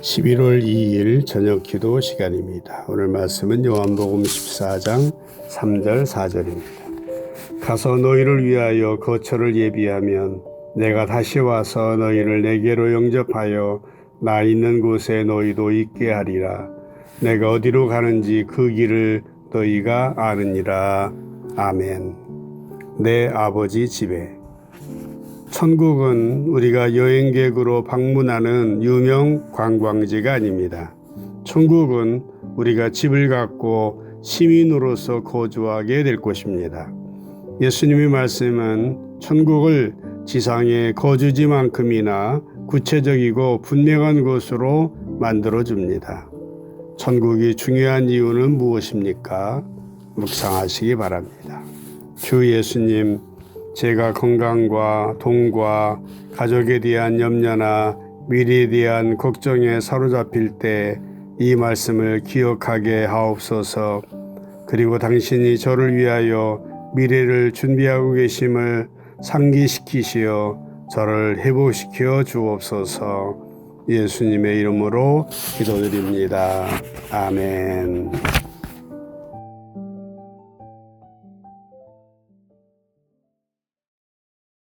11월 2일 저녁 기도 시간입니다. 오늘 말씀은 요한복음 14장 3절 4절입니다. 가서 너희를 위하여 거처를 예비하면 내가 다시 와서 너희를 내게로 영접하여 나 있는 곳에 너희도 있게 하리라. 내가 어디로 가는지 그 길을 너희가 아느니라. 아멘. 내 아버지 집에 천국은 우리가 여행객으로 방문하는 유명 관광지가 아닙니다. 천국은 우리가 집을 갖고 시민으로서 거주하게 될 곳입니다. 예수님의 말씀은 천국을 지상의 거주지만큼이나 구체적이고 분명한 곳으로 만들어 줍니다. 천국이 중요한 이유는 무엇입니까? 묵상하시기 바랍니다. 주 예수님, 제가 건강과 돈과 가족에 대한 염려나 미래에 대한 걱정에 사로잡힐 때 이 말씀을 기억하게 하옵소서. 그리고 당신이 저를 위하여 미래를 준비하고 계심을 상기시키시어 저를 회복시켜 주옵소서. 예수님의 이름으로 기도드립니다. 아멘.